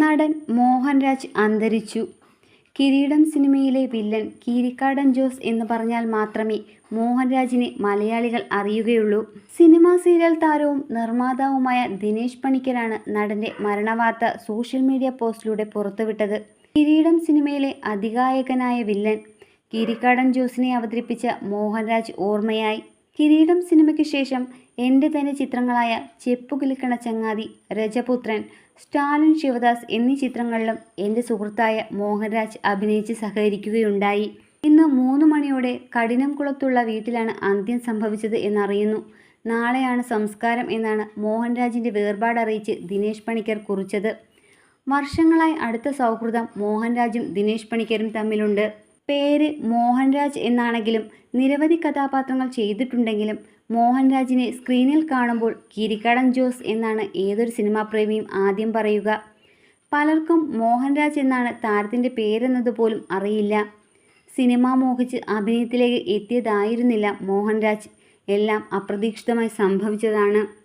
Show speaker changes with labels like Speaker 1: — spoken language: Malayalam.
Speaker 1: നടൻ മോഹൻരാജ് അന്തരിച്ചു. കിരീടം സിനിമയിലെ വില്ലൻ കീരിക്കാടൻ ജോസ് എന്ന് പറഞ്ഞാൽ മാത്രമേ മോഹൻരാജിനെ മലയാളികൾ അറിയുകയുള്ളൂ. സിനിമാ സീരിയൽ താരവും നിർമ്മാതാവുമായ ദിനേശ് പണിക്കരാണ് നടന്റെ മരണവാർത്ത സോഷ്യൽ മീഡിയ പോസ്റ്റിലൂടെ പുറത്തുവിട്ടത്. കിരീടം സിനിമയിലെ അതികായകനായ വില്ലൻ കീരിക്കാടൻ ജോസിനെ അവതരിപ്പിച്ച മോഹൻരാജ് ഓർമ്മയായി. കിരീടം സിനിമയ്ക്ക് ശേഷം എന്റെ തന്നെ ചിത്രങ്ങളായ ചെപ്പുകിലിക്കണ ചങ്ങാതി രജപുത്രൻ സ്റ്റാലിൻ ശിവദാസ് എന്നീ ചിത്രങ്ങളിലും എന്റെ സുഹൃത്തായ മോഹൻരാജ് അഭിനയിച്ച് സഹകരിക്കുകയുണ്ടായി. ഇന്ന് മൂന്ന് മണിയോടെ കഠിനംകുളത്തുള്ള വീട്ടിലാണ് അന്ത്യം സംഭവിച്ചത് എന്നറിയുന്നു. നാളെയാണ് സംസ്കാരം എന്നാണ് മോഹൻരാജിന്റെ വേർപാടറിയിച്ച് ദിനേശ് പണിക്കർ കുറിച്ചത്. വർഷങ്ങളായി അടുത്ത സൗഹൃദം മോഹൻരാജും ദിനേശ് പണിക്കരും തമ്മിലുണ്ട്. പേര് മോഹൻരാജ് എന്നാണെങ്കിലും നിരവധി കഥാപാത്രങ്ങൾ ചെയ്തിട്ടുണ്ടെങ്കിലും മോഹൻരാജിനെ സ്ക്രീനിൽ കാണുമ്പോൾ കിരിക്കടൻ ജോസ് എന്നാണ് ഏതൊരു സിനിമാ പ്രേമിയും ആദ്യം പറയുക. പലർക്കും മോഹൻരാജ് എന്നാണ് താരത്തിന്റെ പേരെന്നത് പോലും അറിയില്ല. സിനിമ മോഹിച്ച് അഭിനയത്തിലേക്ക് എത്തിയതായിരുന്നില്ല മോഹൻരാജ്. എല്ലാം അപ്രതീക്ഷിതമായി സംഭവിച്ചതാണ്.